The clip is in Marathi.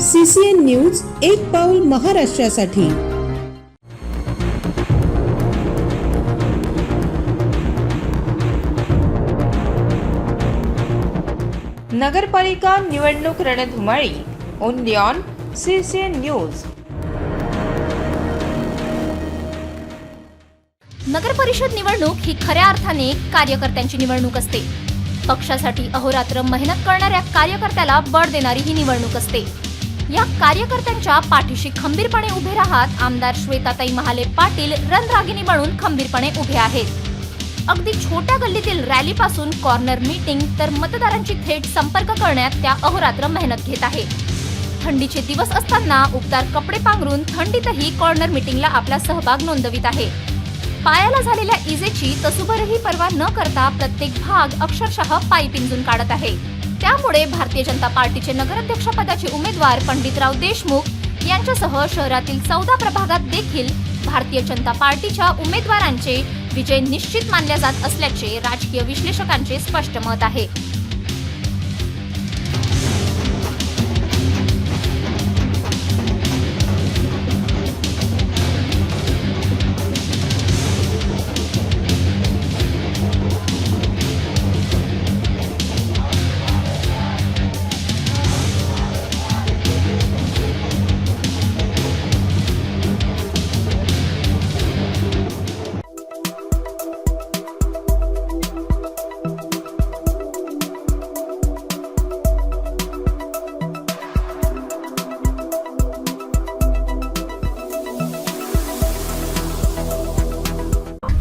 सीसीएन न्यूज एक पाऊल महाराष्ट्रासाठी. नगरपालिका निवडणूक रणधुमाळी ओनली ऑन सीसीएन न्यूज. नगर परिषद निवडणूक ही खऱ्या अर्थाने कार्यकर्त्यांची निवडणूक असते. पक्षासाठी अहोरात्र मेहनत करणाऱ्या कार्यकर्त्याला बळ देणारी ही निवडणूक असते. या कार्यकर्त्यांच्या पाठीशी खंबीरपणे उभे राहत आमदार श्वेताताई महाले पाटील रणरागिणी म्हणून खंबीरपणे उभे आहेत. अगदी छोट्या गल्लीतील रॅलीपासून कॉर्नर मीटिंग तर मतदारांची थेट संपर्क करण्यात त्या अहोरात्र मेहनत घेत आहे. थंडीचे दिवस असताना उबदार कपडे पांघरून थंडीतही कॉर्नर मीटिंगला आपला सहभाग नोंदवित आहे. पायाला झालेल्या इजेची तसुभरही पर्वा न करता प्रत्येक भाग अक्षरशः पायी पिंजून काढत आहे. त्यामुळे भारतीय जनता पार्टीचे नगराध्यक्षपदाचे उमेदवार पंडितराव देशमुख यांच्यासह शहरातील चौदा प्रभागात देखील भारतीय जनता पार्टीच्या उमेदवारांचे विजय निश्चित मानल्या जात असल्याचे राजकीय विश्लेषकांचे स्पष्ट मत आहे.